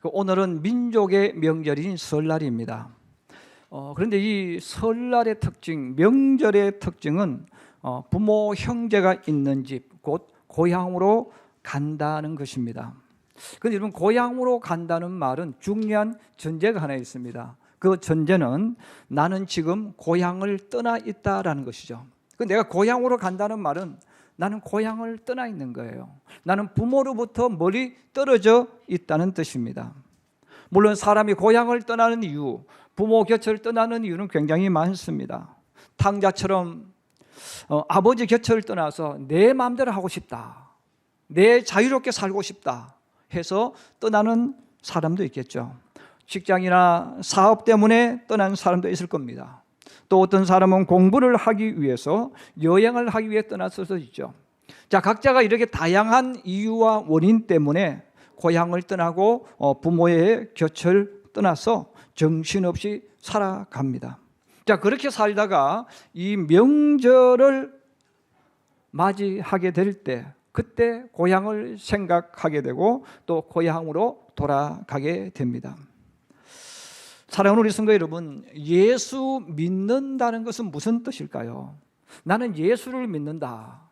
그 오늘은 민족의 명절인 설날입니다. 어, 그런데 이 설날의 특징, 명절의 특징은 어, 부모 형제가 있는 집, 곧 고향으로 간다는 것입니다. 근데 여러분 고향으로 간다는 말은 중요한 전제가 하나 있습니다. 그 전제는 나는 지금 고향을 떠나 있다라는 것이죠. 그 내가 고향으로 간다는 말은 나는 고향을 떠나 있는 거예요. 나는 부모로부터 멀리 떨어져 있다는 뜻입니다. 물론 사람이 고향을 떠나는 이유, 부모 곁을 떠나는 이유는 굉장히 많습니다. 탕자처럼 어, 아버지 곁을 떠나서 내 마음대로 하고 싶다. 내 자유롭게 살고 싶다 해서 떠나는 사람도 있겠죠. 직장이나 사업 때문에 떠난 사람도 있을 겁니다. 또 어떤 사람은 공부를 하기 위해서 여행을 하기 위해 있죠. 자, 각자가 이렇게 다양한 이유와 원인 때문에 고향을 떠나고 어, 부모의 곁을 떠나서 정신없이 살아갑니다. 자, 그렇게 살다가 이 명절을 맞이하게 될 때, 그때 고향을 생각하게 되고 또 고향으로 돌아가게 됩니다. 사랑하는 우리 성도 여러분, 예수 믿는다는 것은 무슨 뜻일까요? 나는 예수를 믿는다.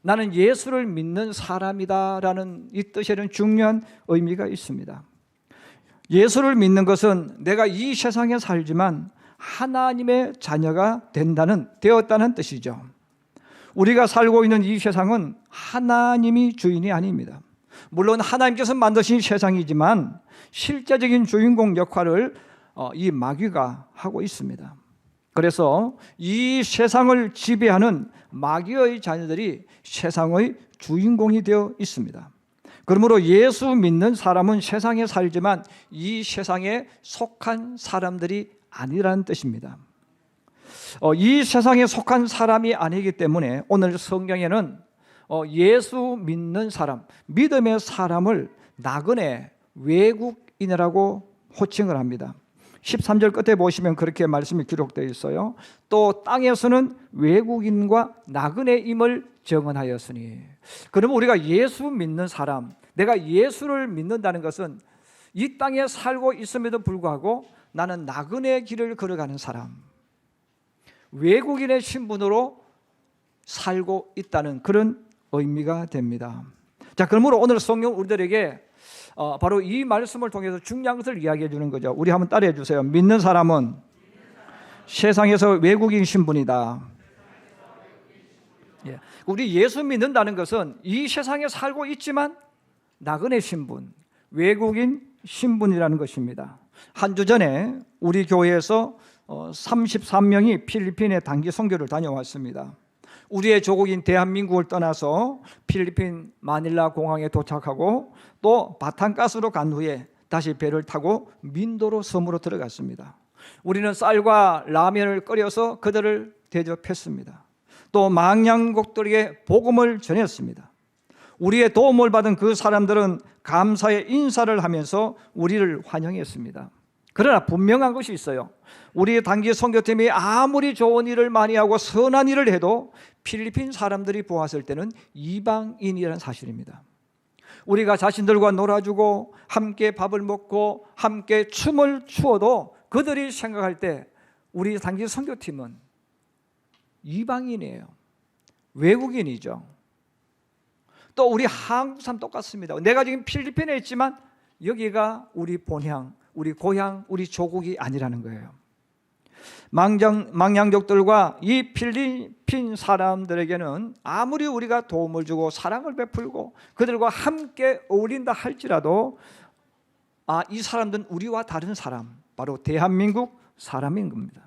나는 예수를 믿는 사람이다라는 이 뜻에는 중요한 의미가 있습니다. 예수를 믿는 것은 내가 이 세상에 살지만 하나님의 자녀가 된다는 되었다는 뜻이죠. 우리가 살고 있는 이 세상은 하나님이 주인이 아닙니다. 물론 하나님께서 만드신 세상이지만 실제적인 주인공 역할을 어, 이 마귀가 하고 있습니다. 그래서 이 세상을 지배하는 마귀의 자녀들이 세상의 주인공이 되어 있습니다. 그러므로 예수 믿는 사람은 세상에 살지만 이 세상에 속한 사람들이 아니라는 뜻입니다. 어, 이 세상에 속한 사람이 아니기 때문에 오늘 성경에는 어, 예수 믿는 사람, 믿음의 사람을 나그네 외국인이라고 호칭을 합니다. 13절 끝에 보시면 그렇게 말씀이 기록되어 있어요. 또 땅에서는 외국인과 나그네임을 정언하였으니. 그러면 우리가 예수 믿는 사람, 내가 예수를 믿는다는 것은 이 땅에 살고 있음에도 불구하고 나는 나그네 길을 걸어가는 사람, 외국인의 신분으로 살고 있다는 그런 의미가 됩니다. 자, 그러므로 오늘 성경 우리들에게 어, 바로 이 말씀을 통해서 중요한 것을 이야기해 주는 거죠. 우리 한번 따라해 주세요. 믿는 사람은 세상에서 외국인 신분이다. 예. 우리 예수 믿는다는 것은 이 세상에 살고 있지만 나그네 신분, 외국인 신분이라는 것입니다. 한 주 전에 우리 교회에서 33명이 필리핀에 단기 선교를 다녀왔습니다. 우리의 조국인 대한민국을 떠나서 필리핀 마닐라 공항에 도착하고 또 바탄가스로 간 후에 다시 배를 타고 민도로 섬으로 들어갔습니다. 우리는 쌀과 라면을 끓여서 그들을 대접했습니다. 또 망양곡들에게 복음을 전했습니다. 우리의 도움을 받은 그 사람들은 감사의 인사를 하면서 우리를 환영했습니다. 그러나 분명한 것이 있어요. 우리 단기 선교팀이 아무리 좋은 일을 많이 하고 선한 일을 해도 필리핀 사람들이 보았을 때는 이방인이라는 사실입니다. 우리가 자신들과 놀아주고 함께 밥을 먹고 함께 춤을 추어도 그들이 생각할 때 우리 단기 선교팀은 이방인이에요. 외국인이죠. 또 우리 한국 사람 똑같습니다. 내가 지금 필리핀에 있지만 여기가 우리 본향, 우리 고향, 우리 조국이 아니라는 거예요. 망정, 망양족들과 이 필리핀 사람들에게는 아무리 우리가 도움을 주고 사랑을 베풀고 그들과 함께 어울린다 할지라도 아, 이 사람들은 우리와 다른 사람, 바로 대한민국 사람인 겁니다.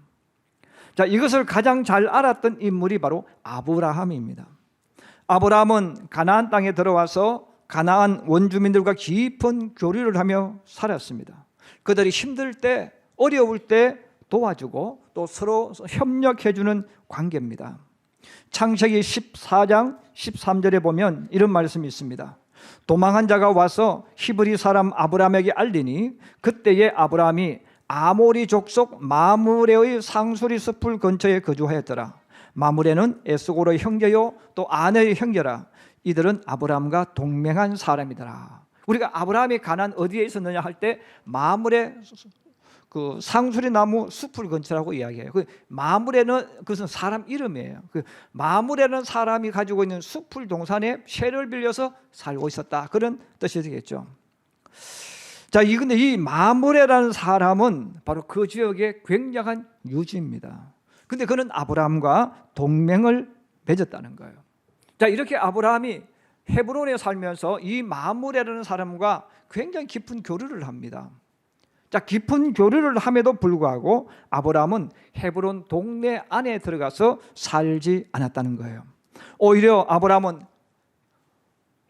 자, 이것을 가장 잘 알았던 인물이 바로 아브라함입니다. 아브라함은 가나안 땅에 들어와서 가나안 원주민들과 깊은 교류를 하며 살았습니다. 그들이 힘들 때, 어려울 때 도와주고 또 서로 협력해주는 관계입니다. 창세기 14장 13절에 보면 이런 말씀이 있습니다. 도망한 자가 와서 히브리 사람 아브라함에게 알리니 그때에 아브라함이 아모리 족속 마무레의 상수리 숲을 근처에 거주하였더라. 마무레는 에스고로의 형제요 또 아내의 형제라. 이들은 아브라함과 동맹한 사람이더라. 우리가 아브라함이 가난 어디에 있었느냐 할 때 마물의 그 상수리 나무 숲을 근처라고 이야기해요. 그 마물에는 그것은 사람 이름이에요. 그 마물에는 사람이 가지고 있는 숲을 동산에 쇠를 빌려서 살고 있었다. 그런 뜻이 되겠죠. 자, 이 근데 이 마물에라는 사람은 바로 그 지역의 굉장한 유지입니다. 근데 그는 아브라함과 동맹을 맺었다는 거예요. 자, 이렇게 아브라함이 헤브론에 살면서 이 마물에라는 사람과 굉장히 깊은 교류를 합니다. 자, 깊은 교류를 함에도 불구하고 아브라함은 헤브론 동네 안에 들어가서 살지 않았다는 거예요. 오히려 아브라함은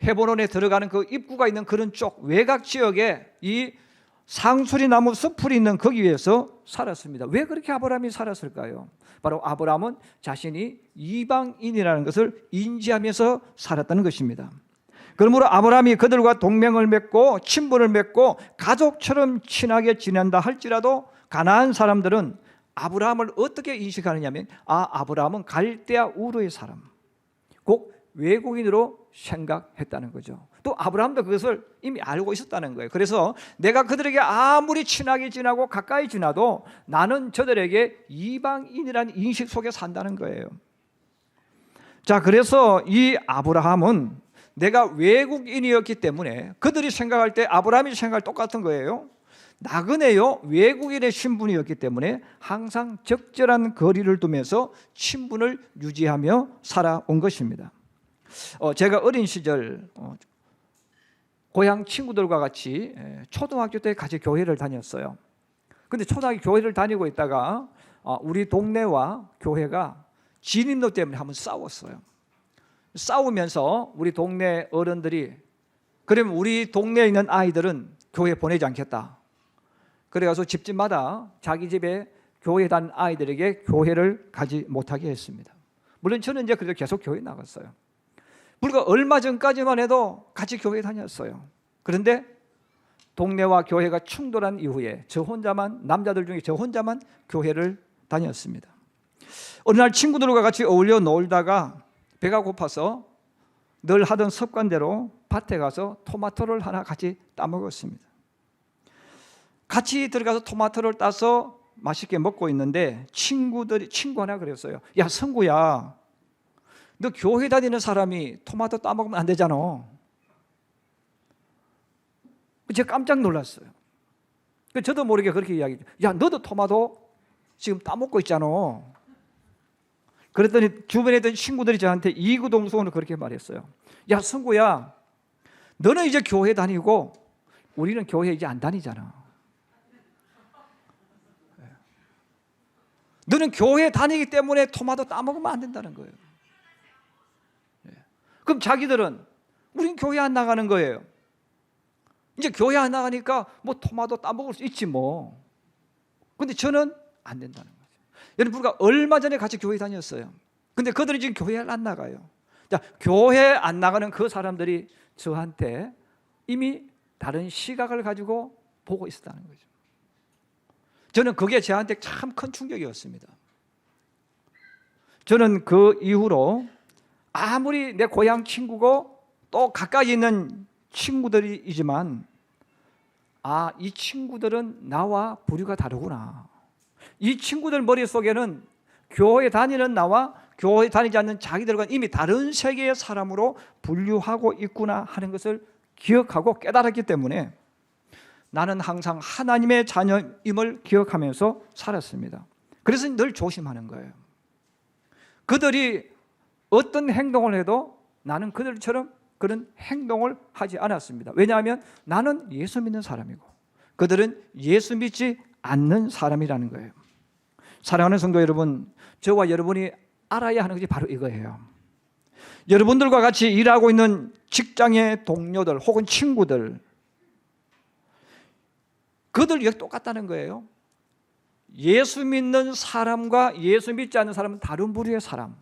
헤브론에 들어가는 그 입구가 있는 그런 쪽 외곽 지역에 이 상수리 나무 숲풀이 있는 거기에서 살았습니다. 왜 그렇게 아브라함이 살았을까요? 바로 아브라함은 자신이 이방인이라는 것을 인지하면서 살았다는 것입니다. 그러므로 아브라함이 그들과 동맹을 맺고 친분을 맺고 가족처럼 친하게 지낸다 할지라도 가나안 사람들은 아브라함을 어떻게 인식하느냐면 아 아브라함은 갈대아 우르의 사람, 곧 외국인으로 생각했다는 거죠. 또 아브라함도 그것을 이미 알고 있었다는 거예요. 그래서 내가 그들에게 아무리 친하게 지나고 가까이 지나도 나는 저들에게 이방인이라는 인식 속에 산다는 거예요. 자, 그래서 이 아브라함은 내가 외국인이었기 때문에 그들이 생각할 때 아브라함이 생각할 똑같은 거예요. 나그네요 외국인의 신분이었기 때문에 항상 적절한 거리를 두면서 친분을 유지하며 살아온 것입니다. 어, 제가 어린 시절 어, 고향 친구들과 같이 에, 초등학교 때 같이 교회를 다녔어요. 근데 초등학교 교회를 다니고 있다가 어, 우리 동네와 교회가 진입로 때문에 한번 싸웠어요. 싸우면서 우리 동네 어른들이 그러면 우리 동네에 있는 아이들은 교회 보내지 않겠다. 그래가서 집집마다 자기 집에 교회 단 아이들에게 교회를 가지 못하게 했습니다. 물론 저는 이제 그래도 계속 교회 나갔어요. 불과 얼마 전까지만 해도 같이 교회 다녔어요. 그런데 동네와 교회가 충돌한 이후에 저 혼자만 남자들 중에 저 혼자만 교회를 다녔습니다. 어느 날 친구들과 같이 어울려 놀다가 배가 고파서 늘 하던 습관대로 밭에 가서 토마토를 하나 같이 따 먹었습니다. 같이 들어가서 토마토를 따서 맛있게 먹고 있는데 친구들이 친구 하나 그랬어요. 야 성구야, 너 교회 다니는 사람이 토마토 따먹으면 안 되잖아. 제가 깜짝 놀랐어요. 그 저도 모르게 그렇게 이야기죠. 야 너도 토마토 지금 따먹고 있잖아. 그랬더니 주변에 있던 친구들이 저한테 이구동성으로 그렇게 말했어요. 야, 성구야, 너는 이제 교회 다니고 우리는 교회 이제 안 다니잖아. 너는 교회 다니기 때문에 토마토 따먹으면 안 된다는 거예요. 그럼 자기들은 우린 교회 안 나가는 거예요. 이제 교회 안 나가니까 뭐 토마토 따먹을 수 있지 뭐. 근데 저는 안 된다는 거예요. 여러분 불과 얼마 전에 같이 교회 다녔어요. 근데 그들이 지금 교회를 안 나가요. 자, 교회 안 나가는 그 사람들이 저한테 이미 다른 시각을 가지고 보고 있었다는 거죠. 저는 그게 저한테 참 큰 충격이었습니다. 저는 그 이후로 아무리 내 고향 친구고 또 가까이 있는 친구들이지만 아, 이 친구들은 나와 부류가 다르구나. 이 친구들 머릿속에는 교회 다니는 나와 교회 다니지 않는 자기들과 이미 다른 세계의 사람으로 분류하고 있구나 하는 것을 기억하고 깨달았기 때문에 나는 항상 하나님의 자녀임을 기억하면서 살았습니다. 그래서 늘 조심하는 거예요. 그들이 어떤 행동을 해도 나는 그들처럼 그런 행동을 하지 않았습니다. 왜냐하면 나는 예수 믿는 사람이고 그들은 예수 믿지 않는 사람이라는 거예요. 사랑하는 성도 여러분, 저와 여러분이 알아야 하는 것이 바로 이거예요. 여러분들과 같이 일하고 있는 직장의 동료들 혹은 친구들, 그들 이 똑같다는 거예요. 예수 믿는 사람과 예수 믿지 않는 사람은 다른 부류의 사람.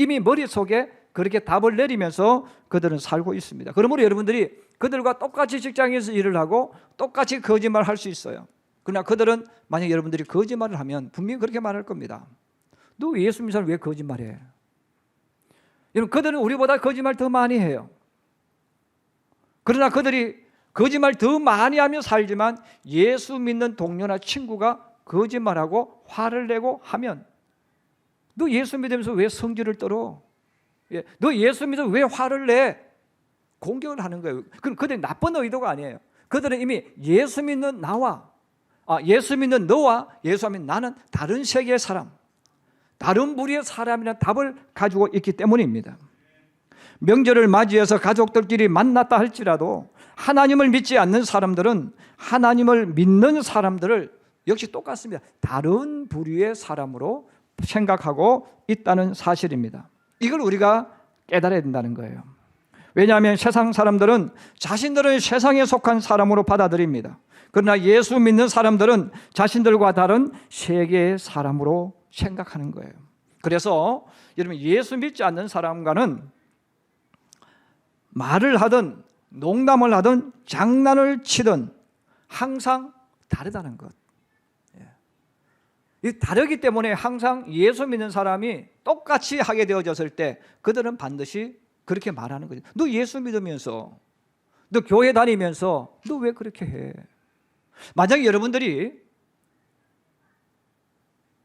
이미 머릿속에 그렇게 답을 내리면서 그들은 살고 있습니다. 그러므로 여러분들이 그들과 똑같이 직장에서 일을 하고 똑같이 거짓말 할 수 있어요. 그러나 그들은 만약 여러분들이 거짓말을 하면 분명히 그렇게 말할 겁니다. 너 예수 믿는 사람 왜 거짓말해? 여러분 그들은 우리보다 거짓말 더 많이 해요. 그러나 그들이 거짓말 더 많이 하며 살지만 예수 믿는 동료나 친구가 거짓말하고 화를 내고 하면 너 예수 믿으면서 왜 성질을 떨어? 예, 너 예수 믿어 왜 화를 내? 공격을 하는 거예요. 그럼 그들이 나쁜 의도가 아니에요. 그들은 이미 예수 믿는 나와 아, 예수 믿는 너와 예수 믿는 나는 다른 세계의 사람, 다른 부류의 사람이라는 답을 가지고 있기 때문입니다. 명절을 맞이해서 가족들끼리 만났다 할지라도 하나님을 믿지 않는 사람들은 하나님을 믿는 사람들을 역시 똑같습니다. 다른 부류의 사람으로 생각하고 있다는 사실입니다. 이걸 우리가 깨달아야 된다는 거예요. 왜냐하면 세상 사람들은 자신들은 세상에 속한 사람으로 받아들입니다. 그러나 예수 믿는 사람들은 자신들과 다른 세계의 사람으로 생각하는 거예요. 그래서 여러분 예수 믿지 않는 사람과는 말을 하든 농담을 하든 장난을 치든 항상 다르다는 것. 다르기 때문에 항상 예수 믿는 사람이 똑같이 하게 되어졌을 때 그들은 반드시 그렇게 말하는 거죠. 너 예수 믿으면서 너 교회 다니면서 너 왜 그렇게 해? 만약에 여러분들이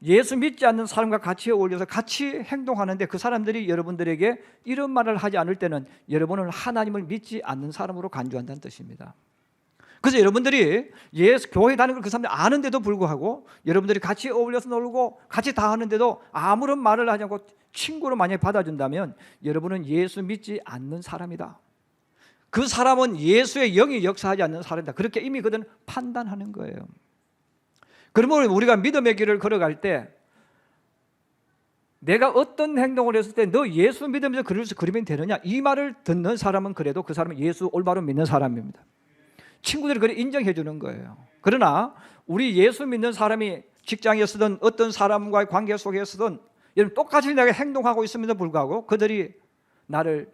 예수 믿지 않는 사람과 같이 어울려서 같이 행동하는데 그 사람들이 여러분들에게 이런 말을 하지 않을 때는 여러분은 하나님을 믿지 않는 사람으로 간주한다는 뜻입니다. 그래서 여러분들이 예수 교회 다니는 걸 그 사람들이 아는데도 불구하고 여러분들이 같이 어울려서 놀고 같이 다 하는데도 아무런 말을 하지 않고 친구로 만약에 받아준다면 여러분은 예수 믿지 않는 사람이다. 그 사람은 예수의 영이 역사하지 않는 사람이다. 그렇게 이미 그들은 판단하는 거예요. 그러면 우리가 믿음의 길을 걸어갈 때 내가 어떤 행동을 했을 때 너 예수 믿으면서 그래서 그러면 되느냐 이 말을 듣는 사람은 그래도 그 사람은 예수 올바로 믿는 사람입니다. 친구들이 그래 인정해 주는 거예요. 그러나 우리 예수 믿는 사람이 직장에서든 어떤 사람과의 관계 속에서든 여러분 똑같이 내가 행동하고 있음에도 불구하고 그들이 나를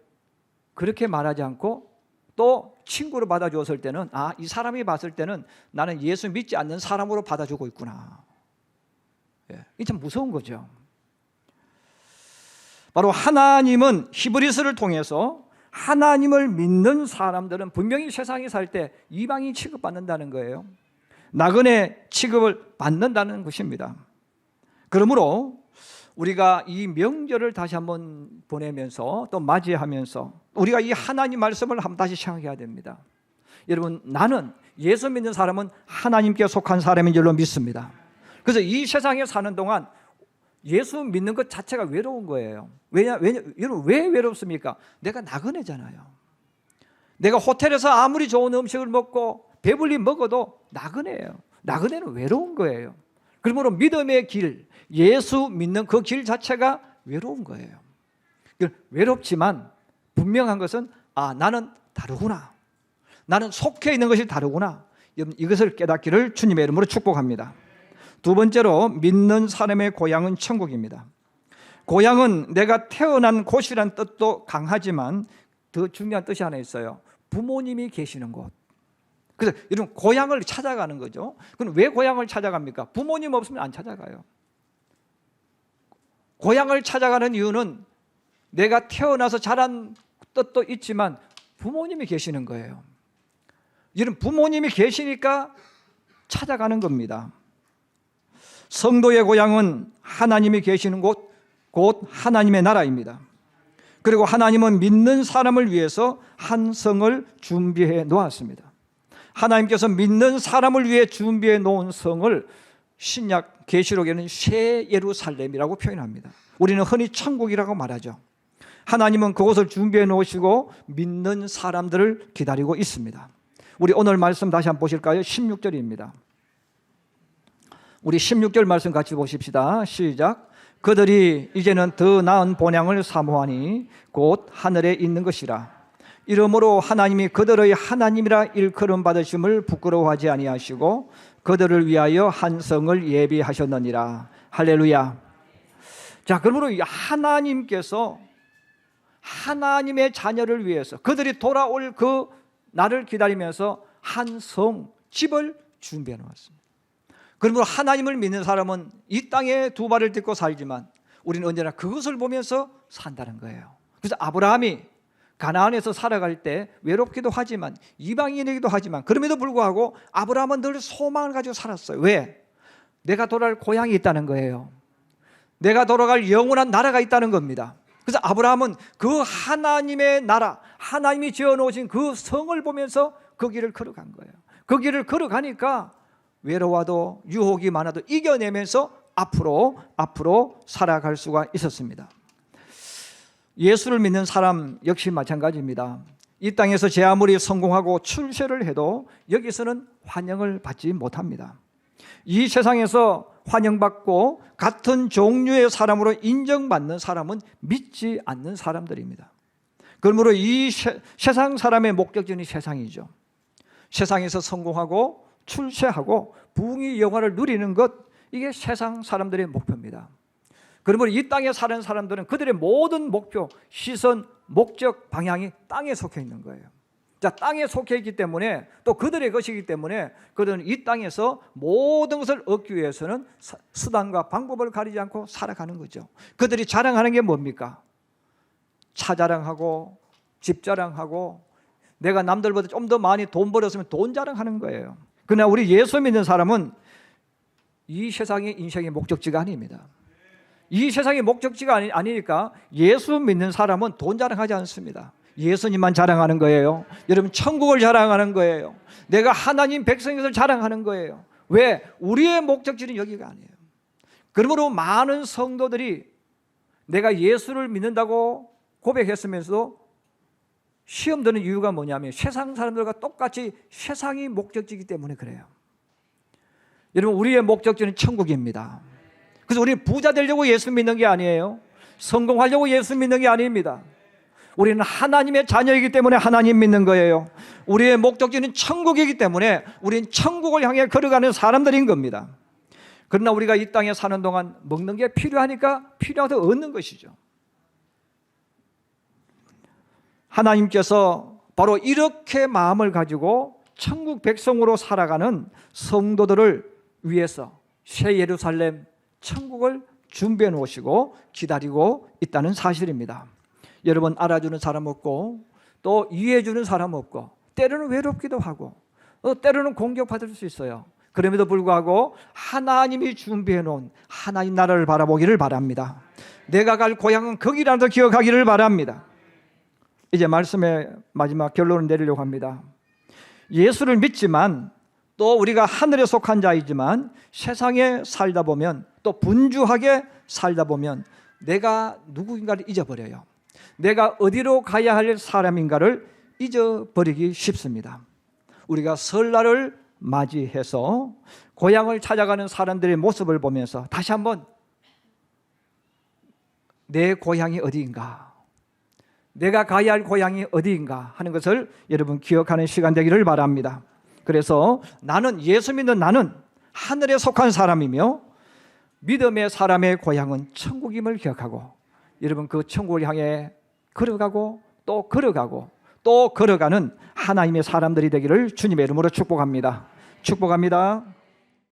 그렇게 말하지 않고 또 친구로 받아주었을 때는 아 이 사람이 봤을 때는 나는 예수 믿지 않는 사람으로 받아주고 있구나. 예, 이참 무서운 거죠. 바로 하나님은 히브리스를 통해서 하나님을 믿는 사람들은 분명히 세상에 살 때 이방인 취급받는다는 거예요. 나그네 취급을 받는다는 것입니다. 그러므로 우리가 이 명절을 다시 한번 보내면서 또 맞이하면서 우리가 이 하나님 말씀을 한번 다시 생각해야 됩니다. 여러분 나는 예수 믿는 사람은 하나님께 속한 사람인 줄로 믿습니다. 그래서 이 세상에 사는 동안 예수 믿는 것 자체가 외로운 거예요. 왜냐, 왜냐, 여러분 왜 외롭습니까? 내가 나그네잖아요. 내가 호텔에서 아무리 좋은 음식을 먹고 배불리 먹어도 나그네예요. 나그네는 외로운 거예요. 그러므로 믿음의 길, 예수 믿는 그 길 자체가 외로운 거예요. 외롭지만 분명한 것은 아 나는 다르구나. 나는 속해 있는 것이 다르구나. 이것을 깨닫기를 주님의 이름으로 축복합니다. 두 번째로 믿는 사람의 고향은 천국입니다. 고향은 내가 태어난 곳이란 뜻도 강하지만 더 중요한 뜻이 하나 있어요. 부모님이 계시는 곳. 그래서 이런 고향을 찾아가는 거죠. 그럼 왜 고향을 찾아갑니까? 부모님 없으면 안 찾아가요. 고향을 찾아가는 이유는 내가 태어나서 자란 뜻도 있지만 부모님이 계시는 거예요. 이런 부모님이 계시니까 찾아가는 겁니다. 성도의 고향은 하나님이 계시는 곳, 곧 하나님의 나라입니다. 그리고 하나님은 믿는 사람을 위해서 한 성을 준비해 놓았습니다. 하나님께서 믿는 사람을 위해 준비해 놓은 성을 신약 계시록에는 새 예루살렘이라고 표현합니다. 우리는 흔히 천국이라고 말하죠. 하나님은 그곳을 준비해 놓으시고 믿는 사람들을 기다리고 있습니다. 우리 오늘 말씀 다시 한번 보실까요? 16절입니다. 우리 16절 말씀 같이 보십시다. 시작. 그들이 이제는 더 나은 본향을 사모하니 곧 하늘에 있는 것이라. 이러므로 하나님이 그들의 하나님이라 일컬음 받으심을 부끄러워하지 아니하시고 그들을 위하여 한 성을 예비하셨느니라. 할렐루야. 자, 그러므로 하나님께서 하나님의 자녀를 위해서 그들이 돌아올 그 날을 기다리면서 한 성, 집을 준비해 놓았습니다. 그러므로 하나님을 믿는 사람은 이 땅에 두 발을 딛고 살지만 우리는 언제나 그것을 보면서 산다는 거예요. 그래서 아브라함이 가나안에서 살아갈 때 외롭기도 하지만 이방인이기도 하지만 그럼에도 불구하고 아브라함은 늘 소망을 가지고 살았어요. 왜? 내가 돌아갈 고향이 있다는 거예요. 내가 돌아갈 영원한 나라가 있다는 겁니다. 그래서 아브라함은 그 하나님의 나라, 하나님이 지어 놓으신 그 성을 보면서 그 길을 걸어간 거예요. 그 길을 걸어가니까 외로워도 유혹이 많아도 이겨내면서 앞으로 앞으로 살아갈 수가 있었습니다. 예수를 믿는 사람 역시 마찬가지입니다. 이 땅에서 제 아무리 성공하고 출세를 해도 여기서는 환영을 받지 못합니다. 이 세상에서 환영받고 같은 종류의 사람으로 인정받는 사람은 믿지 않는 사람들입니다. 그러므로 이 세, 세상 사람의 목적지는 세상이죠. 세상에서 성공하고 출세하고 부귀 영화를 누리는 것 이게 세상 사람들의 목표입니다. 그러므로 이 땅에 사는 사람들은 그들의 모든 목표, 시선, 목적, 방향이 땅에 속해 있는 거예요. 자, 땅에 속해 있기 때문에 또 그들의 것이기 때문에 그들은 이 땅에서 모든 것을 얻기 위해서는 사- 수단과 방법을 가리지 않고 살아가는 거죠. 그들이 자랑하는 게 뭡니까? 차 자랑하고 집 자랑하고 내가 남들보다 좀 더 많이 돈 벌었으면 돈 자랑하는 거예요. 그러나 우리 예수 믿는 사람은 이 세상의 인생의 목적지가 아닙니다. 이 세상의 목적지가 아니, 아니니까 예수 믿는 사람은 돈 자랑하지 않습니다. 예수님만 자랑하는 거예요. 여러분 천국을 자랑하는 거예요. 내가 하나님 것을 자랑하는 거예요. 왜? 우리의 목적지는 여기가 아니에요. 그러므로 많은 성도들이 내가 예수를 믿는다고 고백했으면서도 시험 드는 이유가 뭐냐면 세상 사람들과 똑같이 세상이 목적지이기 때문에 그래요. 여러분 우리의 목적지는 천국입니다. 그래서 우리는 부자 되려고 예수 믿는 게 아니에요. 성공하려고 예수 믿는 게 아닙니다. 우리는 하나님의 자녀이기 때문에 하나님 믿는 거예요. 우리의 목적지는 천국이기 때문에 우리는 천국을 향해 걸어가는 사람들인 겁니다. 그러나 우리가 이 땅에 사는 동안 먹는 게 필요하니까 필요해서 얻는 것이죠. 하나님께서 바로 이렇게 마음을 가지고 천국 백성으로 살아가는 성도들을 위해서 새 예루살렘 천국을 준비해 놓으시고 기다리고 있다는 사실입니다. 여러분 알아주는 사람 없고 또 이해해 주는 사람 없고 때로는 외롭기도 하고 또 때로는 공격받을 수 있어요. 그럼에도 불구하고 하나님이 준비해 놓은 하나님 나라를 바라보기를 바랍니다. 내가 갈 고향은 거기라도 기억하기를 바랍니다. 이제 말씀의 마지막 결론을 내리려고 합니다. 예수를 믿지만 또 우리가 하늘에 속한 자이지만 세상에 살다 보면 또 분주하게 살다 보면 내가 누구인가를 잊어버려요. 내가 어디로 가야 할 사람인가를 잊어버리기 쉽습니다. 우리가 설날을 맞이해서 고향을 찾아가는 사람들의 모습을 보면서 다시 한번 내 고향이 어디인가? 내가 가야 할 고향이 어디인가 하는 것을 여러분 기억하는 시간 되기를 바랍니다. 그래서 나는 예수 믿는 나는 하늘에 속한 사람이며 믿음의 사람의 고향은 천국임을 기억하고 여러분 그 천국을 향해 걸어가고 또 걸어가고 또 걸어가는 하나님의 사람들이 되기를 주님의 이름으로 축복합니다. 축복합니다.